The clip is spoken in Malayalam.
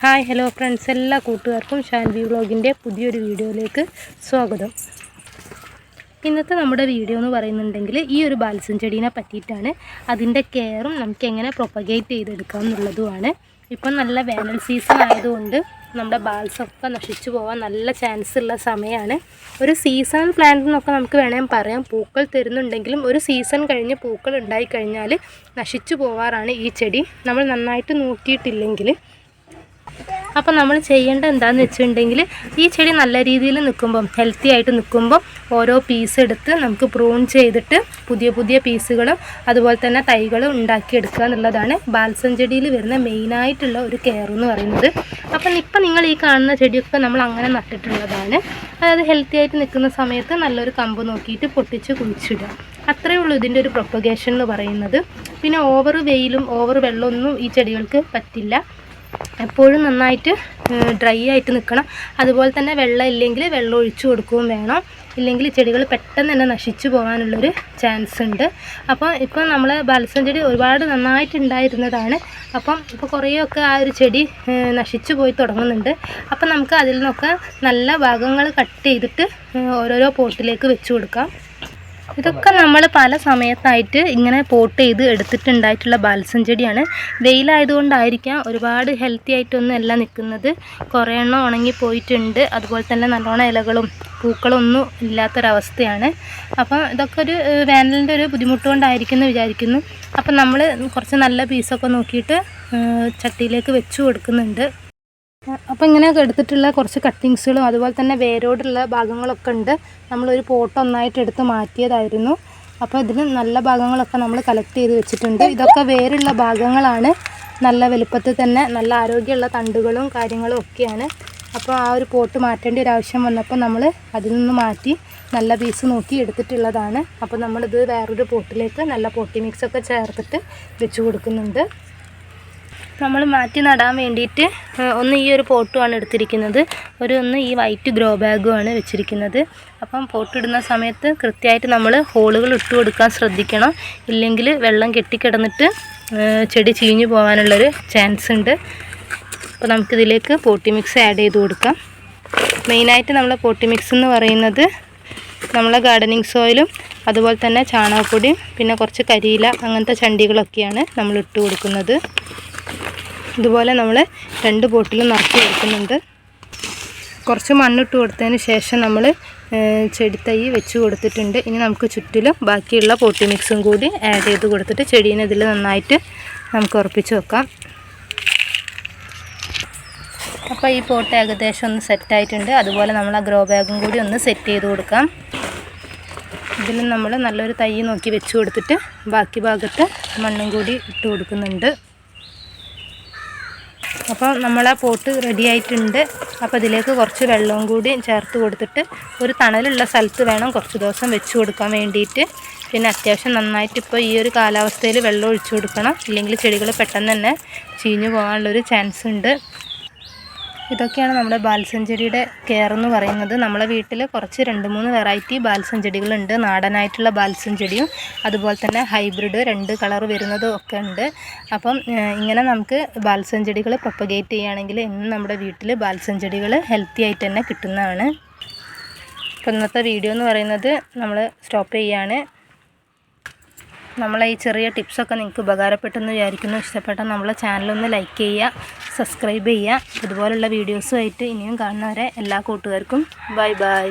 ഹായ് ഹലോ ഫ്രണ്ട്സ് എല്ലാ കൂട്ടുകാർക്കും ഷാൻവി വ്ളോഗിന്റെ പുതിയൊരു വീഡിയോയിലേക്ക് സ്വാഗതം. ഇന്നത്തെ നമ്മുടെ വീഡിയോ എന്ന് പറയുന്നുണ്ടെങ്കിൽ ഈ ഒരു ബാൽസം ചെടീനെ പറ്റിയിട്ടാണ് അതിന്റെ കെയറും നമുക്ക് എങ്ങനെ പ്രൊപ്പഗേറ്റ് ചെയ്തെടുക്കാം എന്നുള്ളതുമാണ്. ഇപ്പം നല്ല വേനൽ സീസൺ ആയതുകൊണ്ട് നമ്മുടെ ബാൽസൊക്കെ നശിച്ചു പോകാൻ നല്ല ചാൻസ് ഉള്ള സമയമാണ്. ഒരു സീസൺ പ്ലാന്റ് എന്നൊക്കെ നമുക്ക് വേണമെങ്കിൽ പറയാം. പൂക്കൾ തരുന്നുണ്ടെങ്കിലും ഒരു സീസൺ കഴിഞ്ഞ് പൂക്കൾ ഉണ്ടായിക്കഴിഞ്ഞാൽ നശിച്ചു പോവാറാണ് ഈ ചെടി. നമ്മൾ നന്നായിട്ട് നോക്കിയിട്ടില്ലെങ്കിൽ അപ്പോൾ നമ്മൾ ചെയ്യേണ്ട എന്താണെന്ന് വെച്ചിട്ടുണ്ടെങ്കിൽ ഈ ചെടി നല്ല രീതിയിൽ നിൽക്കുമ്പം ഹെൽത്തി ആയിട്ട് നിൽക്കുമ്പം ഓരോ പീസ് എടുത്ത് നമുക്ക് പ്രൂൺ ചെയ്തിട്ട് പുതിയ പുതിയ പീസുകളും അതുപോലെ തന്നെ തൈകളും ഉണ്ടാക്കിയെടുക്കുക എന്നുള്ളതാണ് ബാൽസം ചെടിയിൽ വരുന്ന മെയിനായിട്ടുള്ള ഒരു കെയർ എന്ന് പറയുന്നത്. അപ്പം ഇപ്പം നിങ്ങൾ ഈ കാണുന്ന ചെടിയൊക്കെ നമ്മൾ അങ്ങനെ നട്ടിട്ടുള്ളതാണ്. അതായത് ഹെൽത്തി ആയിട്ട് നിൽക്കുന്ന സമയത്ത് നല്ലൊരു കമ്പ് നോക്കിയിട്ട് പൊട്ടിച്ച് കുഴിച്ചിടുക. അത്രയേ ഉള്ളൂ ഇതിന്റെ ഒരു പ്രൊപ്പഗേഷൻ എന്ന് പറയുന്നത്. പിന്നെ ഓവർ വെയിലും ഓവർ വെള്ളമൊന്നും ഈ ചെടികൾക്ക് പറ്റില്ല. എപ്പോഴും നന്നായിട്ട് ഡ്രൈ ആയിട്ട് നിൽക്കണം അതുപോലെ തന്നെ വെള്ളം ഇല്ലെങ്കിൽ വെള്ളം ഒഴിച്ചു കൊടുക്കുകയും വേണം. ഇല്ലെങ്കിൽ ചെടികൾ പെട്ടെന്ന് തന്നെ നശിച്ചു പോകാനുള്ളൊരു ചാൻസ് ഉണ്ട്. അപ്പോൾ ഇപ്പോൾ നമ്മൾ ബാലസം ചെടി ഒരുപാട് നന്നായിട്ട് ഉണ്ടായിരുന്നതാണ്. അപ്പം ഇപ്പോൾ കുറേയൊക്കെ ആ ഒരു ചെടി നശിച്ചു പോയി തുടങ്ങുന്നുണ്ട്. അപ്പം നമുക്ക് അതിൽ നിന്നൊക്കെ നല്ല ഭാഗങ്ങൾ കട്ട് ചെയ്തിട്ട് ഓരോരോ പോട്ടിലേക്ക് വെച്ച് കൊടുക്കാം. ഇതൊക്കെ നമ്മൾ പല സമയത്തായിട്ട് ഇങ്ങനെ പോട്ട് ചെയ്ത് എടുത്തിട്ടുണ്ടായിട്ടുള്ള ബാൽസം ചെടിയാണ് വെയിലായതുകൊണ്ടായിരിക്കാം ഒരുപാട് ഹെൽത്തി ആയിട്ടൊന്നും അല്ല നിൽക്കുന്നത്. കുറേ എണ്ണം ഉണങ്ങി പോയിട്ടുണ്ട്. അതുപോലെ തന്നെ നല്ലോണം ഇലകളും പൂക്കളും ഒന്നും ഇല്ലാത്തൊരവസ്ഥയാണ്. അപ്പം ഇതൊക്കെ ഒരു വേനലിന്റെ ഒരു ബുദ്ധിമുട്ട് കൊണ്ടായിരിക്കും എന്ന് വിചാരിക്കുന്നു. അപ്പം നമ്മൾ കുറച്ച് നല്ല പീസൊക്കെ നോക്കിയിട്ട് ചട്ടിയിലേക്ക് വെച്ചു കൊടുക്കുന്നുണ്ട്. അപ്പോൾ ഇങ്ങനെയൊക്കെ എടുത്തിട്ടുള്ള കുറച്ച് കട്ടിങ്സുകളും അതുപോലെ തന്നെ വേരോടുള്ള ഭാഗങ്ങളൊക്കെ ഉണ്ട്. നമ്മളൊരു പോട്ട് ഒന്നായിട്ട് എടുത്ത് മാറ്റിയതായിരുന്നു. അപ്പോൾ ഇതിന് നല്ല ഭാഗങ്ങളൊക്കെ നമ്മൾ കളക്ട് ചെയ്ത് വെച്ചിട്ടുണ്ട്. ഇതൊക്കെ വേരുള്ള ഭാഗങ്ങളാണ്. നല്ല വലുപ്പത്തിൽ തന്നെ നല്ല ആരോഗ്യമുള്ള തണ്ടുകളും കാര്യങ്ങളും ഒക്കെയാണ്. അപ്പോൾ ആ ഒരു പോട്ട് മാറ്റേണ്ട ഒരു ആവശ്യം വന്നപ്പോൾ നമ്മൾ അതിൽ നിന്ന് മാറ്റി നല്ല പീസ് നോക്കി എടുത്തിട്ടുള്ളതാണ്. അപ്പോൾ നമ്മളിത് വേറൊരു പോട്ടിലേക്ക് നല്ല പോട്ടി മിക്സൊക്കെ ചേർത്തിട്ട് വെച്ച് കൊടുക്കുന്നുണ്ട്. നമ്മൾ മാറ്റി നടാൻ വേണ്ടിയിട്ട് ഒന്ന് ഈ ഒരു പോട്ടുമാണ് എടുത്തിരിക്കുന്നത്. ഒരു ഒന്ന് ഈ വൈറ്റ് ഗ്രോ ബാഗുമാണ് വെച്ചിരിക്കുന്നത്. അപ്പം പോട്ടിടുന്ന സമയത്ത് കൃത്യമായിട്ട് നമ്മൾ ഹോളുകൾ ഇട്ട് കൊടുക്കാൻ ശ്രദ്ധിക്കണം. ഇല്ലെങ്കിൽ വെള്ളം കെട്ടിക്കിടന്നിട്ട് ചെടി ചീഞ്ഞു പോകാനുള്ളൊരു ചാൻസ് ഉണ്ട്. അപ്പോൾ നമുക്കിതിലേക്ക് പോട്ടി മിക്സ് ആഡ് ചെയ്ത് കൊടുക്കാം. മെയിനായിട്ട് നമ്മളെ പോട്ടി മിക്സ് എന്ന് പറയുന്നത് നമ്മളെ ഗാർഡനിങ് സോയിലും അതുപോലെ തന്നെ ചാണകപ്പൊടിയും പിന്നെ കുറച്ച് കരിയില അങ്ങനത്തെ ചണ്ടികളൊക്കെയാണ് നമ്മൾ ഇട്ട് കൊടുക്കുന്നത്. ഇതുപോലെ നമ്മൾ രണ്ട് ബോട്ടിലും നിറച്ച് കൊടുക്കുന്നുണ്ട് കുറച്ച് മണ്ണിട്ട് കൊടുത്തതിന് ശേഷം നമ്മൾ ചെടിത്തൈ വെച്ച് കൊടുത്തിട്ടുണ്ട്. ഇനി നമുക്ക് ചുറ്റിലും ബാക്കിയുള്ള പോട്ടി മിക്സും കൂടി ആഡ് ചെയ്ത് കൊടുത്തിട്ട് ചെടീനെ ഇതിൽ നന്നായിട്ട് നമുക്ക് ഉറപ്പിച്ച് വെക്കാം. അപ്പോൾ ഈ പോട്ട് ഏകദേശം ഒന്ന് സെറ്റായിട്ടുണ്ട് അതുപോലെ നമ്മൾ ആ ഗ്രോ ബാഗും കൂടി ഒന്ന് സെറ്റ് ചെയ്ത് കൊടുക്കാം. ഇതിൽ നമ്മൾ നല്ലൊരു തൈ നോക്കി വെച്ച് കൊടുത്തിട്ട് ബാക്കി ഭാഗത്ത് മണ്ണും കൂടി ഇട്ട് കൊടുക്കുന്നുണ്ട്. അപ്പോൾ നമ്മളെ പോട്ട് റെഡി ആയിട്ടുണ്ട്. അപ്പോൾ ഇതിലേക്ക് കുറച്ച് വെള്ളവും കൂടി ചേർത്ത് കൊടുത്തിട്ട് ഒരു തണലുള്ള സ്ഥലത്ത് വേണം കുറച്ച് ദിവസം വെച്ച് കൊടുക്കാൻ വേണ്ടിയിട്ട്. പിന്നെ അത്യാവശ്യം നന്നായിട്ട് ഇപ്പോൾ ഈ ഒരു കാലാവസ്ഥയിൽ വെള്ളം ഒഴിച്ചു കൊടുക്കണം. ഇല്ലെങ്കിൽ ചെടികൾ പെട്ടെന്ന് തന്നെ ചീഞ്ഞു പോകാനുള്ളൊരു ചാൻസ് ഉണ്ട്. ഇതൊക്കെയാണ് നമ്മുടെ ബാൽസഞ്ചെടിയുടെ കെയർ എന്ന് പറയുന്നത്. നമ്മളെ വീട്ടിൽ കുറച്ച് രണ്ട് മൂന്ന് വെറൈറ്റി ബാൽസഞ്ചെടികളുണ്ട് നാടനായിട്ടുള്ള ബാൽസഞ്ചെടിയും അതുപോലെ തന്നെ ഹൈബ്രിഡ് രണ്ട് കളർ വരുന്നതും ഒക്കെ ഉണ്ട്. അപ്പം ഇങ്ങനെ നമുക്ക് ബാൽസഞ്ചെടികൾ പ്രൊപ്പഗേറ്റ് ചെയ്യുകയാണെങ്കിൽ എന്നും നമ്മുടെ വീട്ടിൽ ബാൽസഞ്ചെടികൾ ഹെൽത്തി ആയിട്ട് തന്നെ കിട്ടുന്നതാണ്. അപ്പോൾ ഇന്നത്തെ വീഡിയോ എന്ന് പറയുന്നത് നമ്മൾ സ്റ്റോപ്പ് ചെയ്യുകയാണ്. നമ്മളെ ഈ ചെറിയ ടിപ്സൊക്കെ നിങ്ങൾക്ക് ഉപകാരപ്പെട്ടെന്ന് വിചാരിക്കുന്നു. ഇഷ്ടപ്പെട്ടാൽ നമ്മളെ ചാനലൊന്ന് ലൈക്ക് ചെയ്യുക സബ്സ്ക്രൈബ് ചെയ്യുക. ഇതുപോലുള്ള വീഡിയോസുമായിട്ട് ഇനിയും കാണുന്നവരെ എല്ലാ കൂട്ടുകാർക്കും ബൈ ബൈ